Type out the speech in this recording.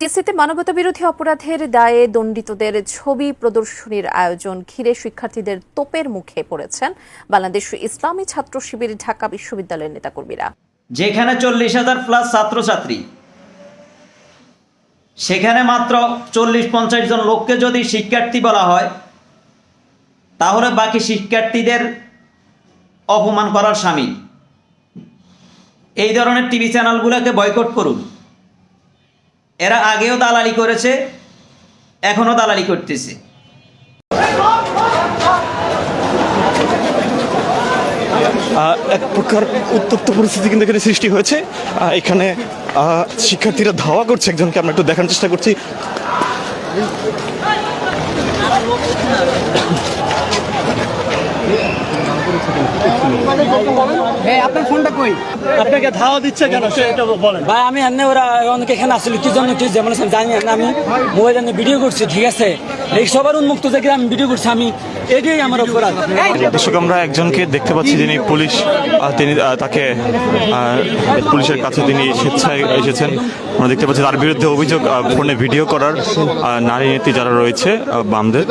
টিসিতে মানবতা বিরোধী অপরাধের দায়ে দণ্ডিতদের ছবি প্রদর্শনীর আয়োজন ঘিরে শিক্ষার্থীদের তোপের মুখে পড়েছেন বাংলাদেশ ইসলামী ছাত্র শিবির ঢাকা বিশ্ববিদ্যালয়ের নেতাকর্মীরা। যেখানে চল্লিশ হাজার প্লাস ছাত্রছাত্রী, সেখানে মাত্র চল্লিশ পঞ্চাশ জন লোককে যদি শিক্ষার্থী বলা হয়, তাহলে বাকি শিক্ষার্থীদের অপমান করার সামিল এই ধরনের টিভি চ্যানেলগুলোকে বয়কট করুন। এরা আগেও দালালি করেছে, এখনও দালালি করতেছে। এক প্রকার উত্তপ্ত পরিস্থিতি কিন্তু এখানে সৃষ্টি হয়েছে। এখানে শিক্ষার্থীরা ধাওয়া করছে একজনকে, আমরা একটু দেখানোর চেষ্টা করছি। আপনার ফোনটা কই? আপনাকে ধাওয়া দিচ্ছে কেন? সেটা বলেন। ভাই আমি এমনি ওরা অনেকে এখানে আসলে কি জন্য কি যেমন জানি না আমি মোবাইল এনে ভিডিও করছি ঠিক আছে? এই সবার উন্মুক্ত থেকে আমি ভিডিও করছি আমি এটাই আমার অপরাধ। দর্শক আমরা একজনকে দেখতে পাচ্ছি যিনি পুলিশ তিনি তাকে পুলিশের কাছে তিনি স্বেচ্ছায় এসেছেন। আমরা দেখতে পাচ্ছি তার বিরুদ্ধে অভিযোগ ফোনে ভিডিও করার নারী নেত্রী যারা রয়েছে বামদের।